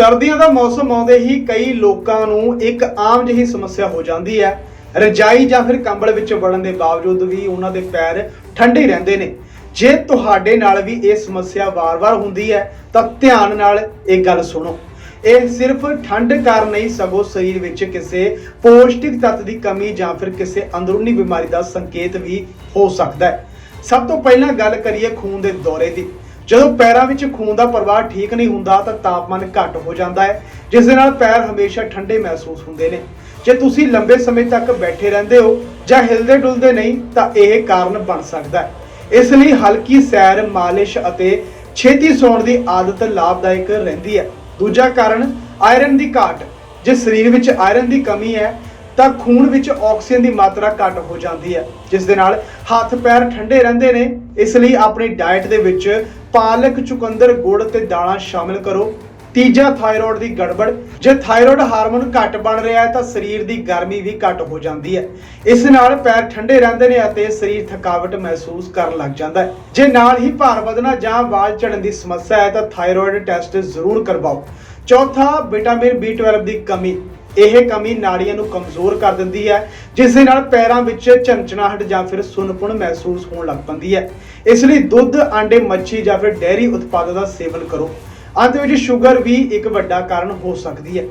ਸਰਦੀਆਂ ਦਾ ਮੌਸਮ ਆਉਂਦੇ ਹੀ ਕਈ ਲੋਕਾਂ ਨੂੰ ਇੱਕ ਆਮ ਜਿਹੀ ਸਮੱਸਿਆ ਹੋ ਜਾਂਦੀ ਹੈ। ਰਜਾਈ ਜਾਂ ਫਿਰ ਕੰਬਲ ਵਿੱਚ ਵੜਨ ਦੇ ਬਾਵਜੂਦ ਵੀ ਉਹਨਾਂ ਦੇ ਪੈਰ ਠੰਡੇ ਰਹਿੰਦੇ ਨੇ। ਜੇ ਤੁਹਾਡੇ ਨਾਲ ਵੀ ਇਹ ਸਮੱਸਿਆ ਵਾਰ-ਵਾਰ ਹੁੰਦੀ ਹੈ, ਤਾਂ ਧਿਆਨ ਨਾਲ ਇਹ ਗੱਲ ਸੁਣੋ। ਇਹ ਸਿਰਫ ਠੰਡ ਕਾਰਨ ਨਹੀਂ, ਸਗੋਂ ਸਰੀਰ ਵਿੱਚ ਕਿਸੇ ਪੌਸ਼ਟਿਕ ਤੱਤ ਦੀ ਕਮੀ ਜਾਂ ਫਿਰ ਕਿਸੇ ਅੰਦਰੂਨੀ ਬਿਮਾਰੀ ਦਾ ਸੰਕੇਤ ਵੀ ਹੋ ਸਕਦਾ ਹੈ। ਸਭ ਤੋਂ ਪਹਿਲਾਂ ਗੱਲ ਕਰੀਏ ਖੂਨ ਦੇ ਦੌਰੇ ਦੀ। ਜਦੋਂ ਪੈਰਾਂ ਵਿੱਚ ਖੂਨ ਦਾ ਪ੍ਰਵਾਹ ਠੀਕ ਨਹੀਂ ਹੁੰਦਾ ਤਾਂ ਤਾਪਮਾਨ ਘੱਟ ਹੋ ਜਾਂਦਾ ਹੈ, ਜਿਸ ਦੇ ਨਾਲ ਪੈਰ ਹਮੇਸ਼ਾ ਠੰਡੇ ਮਹਿਸੂਸ ਹੁੰਦੇ ਨੇ। ਜੇ ਤੁਸੀਂ ਲੰਬੇ ਸਮੇਂ ਤੱਕ ਬੈਠੇ ਰਹਿੰਦੇ ਹੋ ਜਾਂ ਹਿਲਦੇ ਡੁਲਦੇ ਨਹੀਂ, ਤਾਂ ਇਹ ਕਾਰਨ ਬਣ ਸਕਦਾ ਹੈ। ਇਸ ਲਈ ਹਲਕੀ ਸੈਰ, ਮਾਲਿਸ਼ ਅਤੇ ਛੇਤੀ ਸੌਣ ਦੀ ਆਦਤ ਲਾਭਦਾਇਕ ਰਹਿੰਦੀ ਹੈ। ਦੂਜਾ ਕਾਰਨ ਆਇਰਨ ਦੀ ਘਾਟ ਜੇ ਸਰੀਰ ਵਿੱਚ ਆਇਰਨ ਦੀ ਕਮੀ ਹੈ ਤਾਂ ਖੂਨ ਵਿੱਚ ਆਕਸੀਜਨ ਦੀ ਮਾਤਰਾ ਘੱਟ ਹੋ ਜਾਂਦੀ ਹੈ, ਜਿਸ ਦੇ ਨਾਲ ਹੱਥ ਪੈਰ ਠੰਡੇ ਰਹਿੰਦੇ ਨੇ। ਇਸ ਲਈ ਆਪਣੀ ਡਾਈਟ ਦੇ ਵਿੱਚ ਪਾਲਕ, ਚੁਕੰਦਰ, ਗੁੜ ਤੇ ਦਾਲਾਂ ਸ਼ਾਮਿਲ ਕਰੋ। ਤੀਜਾ ਥਾਇਰੋਇਡ ਦੀ ਗੜਬੜ, ਜੇ ਥਾਇਰੋਇਡ ਹਾਰਮੋਨ ਘੱਟ ਬਣ ਰਿਹਾ ਹੈ, ਤਾਂ ਸਰੀਰ ਦੀ ਗਰਮੀ ਵੀ ਘੱਟ ਹੋ ਜਾਂਦੀ ਹੈ। ਇਸ ਨਾਲ ਪੈਰ ਠੰਡੇ ਰਹਿੰਦੇ ਨੇ ਅਤੇ ਸਰੀਰ ਥਕਾਵਟ ਮਹਿਸੂਸ ਕਰਨ ਲੱਗ ਜਾਂਦਾ ਹੈ। ਜੇ ਨਾਲ ਹੀ ਭਾਰ ਵਧਣਾ ਜਾਂ ਵਾਲ ਝੜਨ ਦੀ ਸਮੱਸਿਆ ਹੈ, ਤਾਂ ਥਾਇਰੋਇਡ ਟੈਸਟ ਜ਼ਰੂਰ ਕਰਵਾਓ। ਚੌਥਾ, ਵਿਟਾਮਿਨ B12 ਦੀ ਕਮੀ। ਇਹ ਕਮੀ ਨਾੜੀਆਂ ਨੂੰ ਕਮਜ਼ੋਰ ਕਰ ਦਿੰਦੀ ਹੈ, ਜਿਸ ਦੇ ਨਾਲ ਪੈਰਾਂ ਵਿੱਚ ਝੰਚਣਾਹਟ ਜਾਂ ਫਿਰ ਸੁੰਨਪੁਣ ਮਹਿਸੂਸ ਹੋਣ ਲੱਗ ਪੈਂਦੀ ਹੈ। ਇਸ ਲਈ ਦੁੱਧ, ਆਂਡੇ, ਮੱਛੀ ਜਾਂ ਫਿਰ ਡੇਅਰੀ ਉਤਪਾਦਾਂ ਦਾ ਸੇਵਨ ਕਰੋ। ਅੰਤ ਵਿੱਚ ਸ਼ੂਗਰ ਵੀ ਇੱਕ ਵੱਡਾ ਕਾਰਨ ਹੋ ਸਕਦੀ ਹੈ।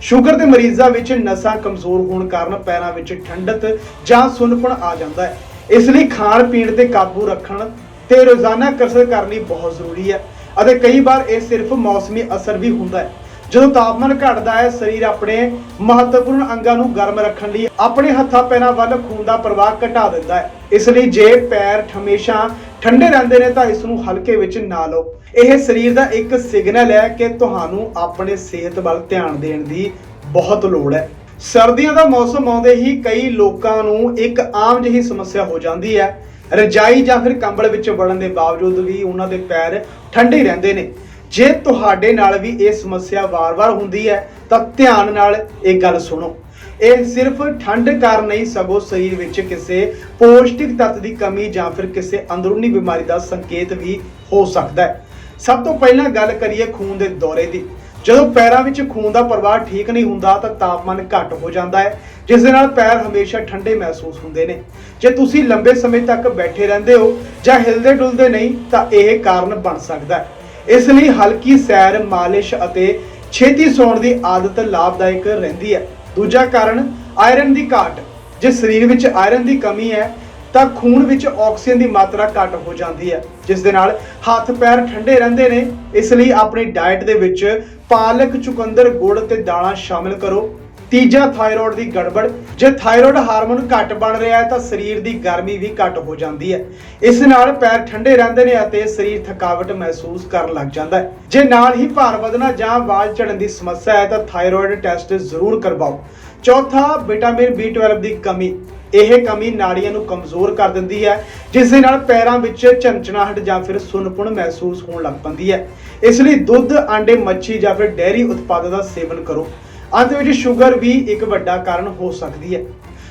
ਸ਼ੂਗਰ ਦੇ ਮਰੀਜ਼ਾਂ ਵਿੱਚ ਨਸਾਂ ਕਮਜ਼ੋਰ ਹੋਣ ਕਾਰਨ ਪੈਰਾਂ ਵਿੱਚ ਠੰਡਤ ਜਾਂ ਸੁੰਨਪਣ ਆ ਜਾਂਦਾ ਹੈ। ਇਸ ਲਈ ਖਾਣ ਪੀਣ ਤੇ ਕਾਬੂ ਰੱਖਣ ਤੇ ਰੋਜ਼ਾਨਾ ਕਸਰਤ ਕਰਨੀ ਬਹੁਤ ਜ਼ਰੂਰੀ ਹੈ ਅਤੇ ਕਈ ਵਾਰ ਇਹ ਸਿਰਫ ਮੌਸਮੀ ਅਸਰ ਵੀ ਹੁੰਦਾ ਹੈ। ਜਦੋਂ ਤਾਪਮਾਨ ਘਟਦਾ ਹੈ, ਸਰੀਰ ਆਪਣੇ ਮਹੱਤਵਪੂਰਨ ਅੰਗਾਂ ਨੂੰ ਗਰਮ ਰੱਖਣ ਲਈ ਆਪਣੇ ਹੱਥਾਂ ਪੈਰਾਂ ਵੱਲ ਖੂਨ ਦਾ ਪ੍ਰਵਾਹ ਘਟਾ ਦਿੰਦਾ ਹੈ। ਇਸ ਲਈ ਜੇ ਪੈਰ ਹਮੇਸ਼ਾ ਠੰਡੇ ਰਹਿੰਦੇ ਨੇ ਤਾਂ ਇਸ ਨੂੰ ਹਲਕੇ ਵਿੱਚ ਨਾ ਲਓ। ਇਹ ਸਰੀਰ ਦਾ ਇੱਕ ਸਿਗਨਲ ਹੈ ਕਿ ਤੁਹਾਨੂੰ ਆਪਣੇ ਸਿਹਤ ਵੱਲ ਧਿਆਨ ਦੇਣ ਦੀ ਬਹੁਤ ਲੋੜ ਹੈ। ਸਰਦੀਆਂ ਦਾ ਮੌਸਮ ਆਉਂਦੇ ਹੀ ਕਈ ਲੋਕਾਂ ਨੂੰ ਇੱਕ ਆਮ ਜਿਹੀ ਸਮੱਸਿਆ ਹੋ ਜਾਂਦੀ ਹੈ। ਰਜਾਈ ਜਾਂ ਫਿਰ ਕੰਬਲ ਵਿੱਚ ਵੜਨ ਦੇ ਬਾਵਜੂਦ ਵੀ ਉਹਨਾਂ ਦੇ ਪੈਰ ਠੰਡੇ ਰਹਿੰਦੇ ਨੇ। ਜੇ ਤੁਹਾਡੇ ਨਾਲ ਵੀ ਇਹ ਸਮੱਸਿਆ ਵਾਰ-ਵਾਰ ਹੁੰਦੀ ਹੈ, ਤਾਂ ਧਿਆਨ ਨਾਲ ਇਹ ਗੱਲ ਸੁਣੋ। ਇਹ ਸਿਰਫ ਠੰਡ ਕਾਰਨ ਨਹੀਂ, ਸਗੋਂ ਸਰੀਰ ਵਿੱਚ ਕਿਸੇ ਪੌਸ਼ਟਿਕ ਤੱਤ ਦੀ ਕਮੀ ਜਾਂ ਫਿਰ ਕਿਸੇ ਅੰਦਰੂਨੀ ਬਿਮਾਰੀ ਦਾ ਸੰਕੇਤ ਵੀ ਹੋ ਸਕਦਾ ਹੈ। ਸਭ ਤੋਂ ਪਹਿਲਾਂ ਗੱਲ ਕਰੀਏ ਖੂਨ ਦੇ ਦੌਰੇ ਦੀ। ਜਦੋਂ ਪੈਰਾਂ ਵਿੱਚ ਖੂਨ ਦਾ ਪ੍ਰਵਾਹ ਠੀਕ ਨਹੀਂ ਹੁੰਦਾ, ਤਾਂ ਤਾਪਮਾਨ ਘੱਟ ਹੋ ਜਾਂਦਾ ਹੈ, ਜਿਸ ਦੇ ਨਾਲ ਪੈਰ ਹਮੇਸ਼ਾ ਠੰਡੇ ਮਹਿਸੂਸ ਹੁੰਦੇ ਨੇ। ਜੇ ਤੁਸੀਂ ਲੰਬੇ ਸਮੇਂ ਤੱਕ ਬੈਠੇ ਰਹਿੰਦੇ ਹੋ ਜਾਂ ਹਿਲਦੇ ਡੁਲਦੇ ਨਹੀਂ, ਤਾਂ ਇਹ ਕਾਰਨ ਬਣ ਸਕਦਾ ਹੈ। ਇਸ ਲਈ ਹਲਕੀ ਸੈਰ, ਮਾਲਿਸ਼ ਅਤੇ ਛੇਤੀ ਸੌਣ ਦੀ ਆਦਤ ਲਾਭਦਾਇਕ ਰਹਿੰਦੀ ਹੈ। ਦੂਜਾ ਕਾਰਨ ਆਇਰਨ ਦੀ ਘਾਟ। ਜੇ ਸਰੀਰ ਵਿੱਚ ਆਇਰਨ ਦੀ ਕਮੀ ਹੈ, ਤਾਂ ਖੂਨ ਵਿੱਚ ਆਕਸੀਜਨ ਦੀ ਮਾਤਰਾ ਘੱਟ ਹੋ ਜਾਂਦੀ ਹੈ, ਜਿਸ ਦੇ ਨਾਲ ਹੱਥ ਪੈਰ ਠੰਡੇ ਰਹਿੰਦੇ ਨੇ। ਇਸ ਲਈ ਆਪਣੀ ਡਾਈਟ ਦੇ ਵਿੱਚ ਪਾਲਕ, ਚੁਕੰਦਰ, ਗੁੜ ਤੇ ਦਾਲਾਂ ਸ਼ਾਮਿਲ ਕਰੋ। ਤੀਜਾ ਥਾਇਰੋਇਡ ਦੀ ਗੜਬੜ। ਜੇ ਥਾਇਰੋਇਡ ਹਾਰਮੋਨ ਘੱਟ ਬਣ ਰਿਹਾ ਹੈ ਤਾਂ ਸਰੀਰ ਦੀ ਗਰਮੀ ਵੀ ਘੱਟ ਹੋ ਜਾਂਦੀ ਹੈ। ਇਸ ਨਾਲ ਪੈਰ ਠੰਡੇ ਰਹਿੰਦੇ ਨੇ ਅਤੇ ਸਰੀਰ ਥਕਾਵਟ ਮਹਿਸੂਸ ਕਰਨ ਲੱਗ ਜਾਂਦਾ ਹੈ। ਜੇ ਨਾਲ ਹੀ ਭਾਰ ਵਧਣਾ ਜਾਂ ਵਾਲ ਝੜਨ ਦੀ ਸਮੱਸਿਆ ਹੈ ਤਾਂ ਥਾਇਰੋਇਡ ਟੈਸਟ ਜ਼ਰੂਰ ਕਰਵਾਓ। ਚੌਥਾ, ਵਿਟਾਮਿਨ B12 ਦੀ ਕਮੀ। ਇਹ ਕਮੀ ਨਾੜੀਆਂ ਨੂੰ ਕਮਜ਼ੋਰ ਕਰ ਦਿੰਦੀ ਹੈ, ਜਿਸ ਦੇ ਨਾਲ ਪੈਰਾਂ ਵਿੱਚ ਝੰਚਣਾਹਟ ਜਾਂ ਫਿਰ ਸੁੰਨਪੁਣ ਮਹਿਸੂਸ ਹੋਣ ਲੱਗ ਪੈਂਦੀ ਹੈ। ਇਸ ਲਈ ਦੁੱਧ, ਆਂਡੇ, ਮੱਛੀ ਜਾਂ ਫਿਰ ਡੇਅਰੀ ਉਤਪਾਦਾਂ ਦਾ ਸੇਵਨ ਕਰੋ। ਅੰਤ ਵਿੱਚ ਸ਼ੂਗਰ ਵੀ ਇੱਕ ਵੱਡਾ ਕਾਰਨ ਹੋ ਸਕਦੀ ਹੈ।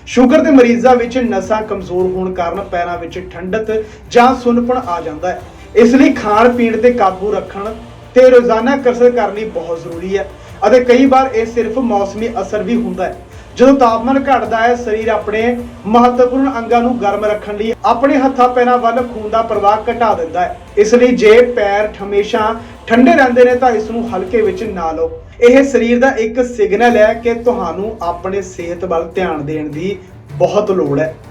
ਸ਼ੂਗਰ ਦੇ ਮਰੀਜ਼ਾਂ ਵਿੱਚ ਨਸਾਂ ਕਮਜ਼ੋਰ ਹੋਣ ਕਾਰਨ ਪੈਰਾਂ ਵਿੱਚ ਠੰਡਤ ਜਾਂ ਸੁੰਨਪਣ ਆ ਜਾਂਦਾ ਹੈ। ਇਸ ਲਈ ਖਾਣ ਪੀਣ ਤੇ ਕਾਬੂ ਰੱਖਣ ਤੇ ਰੋਜ਼ਾਨਾ ਕਸਰਤ ਕਰਨੀ ਬਹੁਤ ਜ਼ਰੂਰੀ ਹੈ ਅਤੇ ਕਈ ਵਾਰ ਇਹ ਸਿਰਫ ਮੌਸਮੀ ਅਸਰ ਵੀ ਹੁੰਦਾ ਹੈ। ਜਦੋਂ ਤਾਪਮਾਨ ਘਟਦਾ ਹੈ, ਸਰੀਰ ਆਪਣੇ ਮਹੱਤਵਪੂਰਨ ਅੰਗਾਂ ਨੂੰ ਗਰਮ ਰੱਖਣ ਲਈ ਆਪਣੇ ਹੱਥਾਂ ਪੈਰਾਂ ਵੱਲ ਖੂਨ ਦਾ ਪ੍ਰਵਾਹ ਘਟਾ ਦਿੰਦਾ ਹੈ। ਇਸ ਲਈ ਜੇ ਪੈਰ ਹਮੇਸ਼ਾ ਠੰਡੇ ਰਹਿੰਦੇ ਨੇ ਤਾਂ ਇਸ ਨੂੰ ਹਲਕੇ ਵਿੱਚ ਨਾ ਲਓ। ਇਹ ਸਰੀਰ ਦਾ ਇੱਕ ਸਿਗਨਲ ਹੈ ਕਿ ਤੁਹਾਨੂੰ ਆਪਣੇ ਸਿਹਤ ਵੱਲ ਧਿਆਨ ਦੇਣ ਦੀ ਬਹੁਤ ਲੋੜ ਹੈ।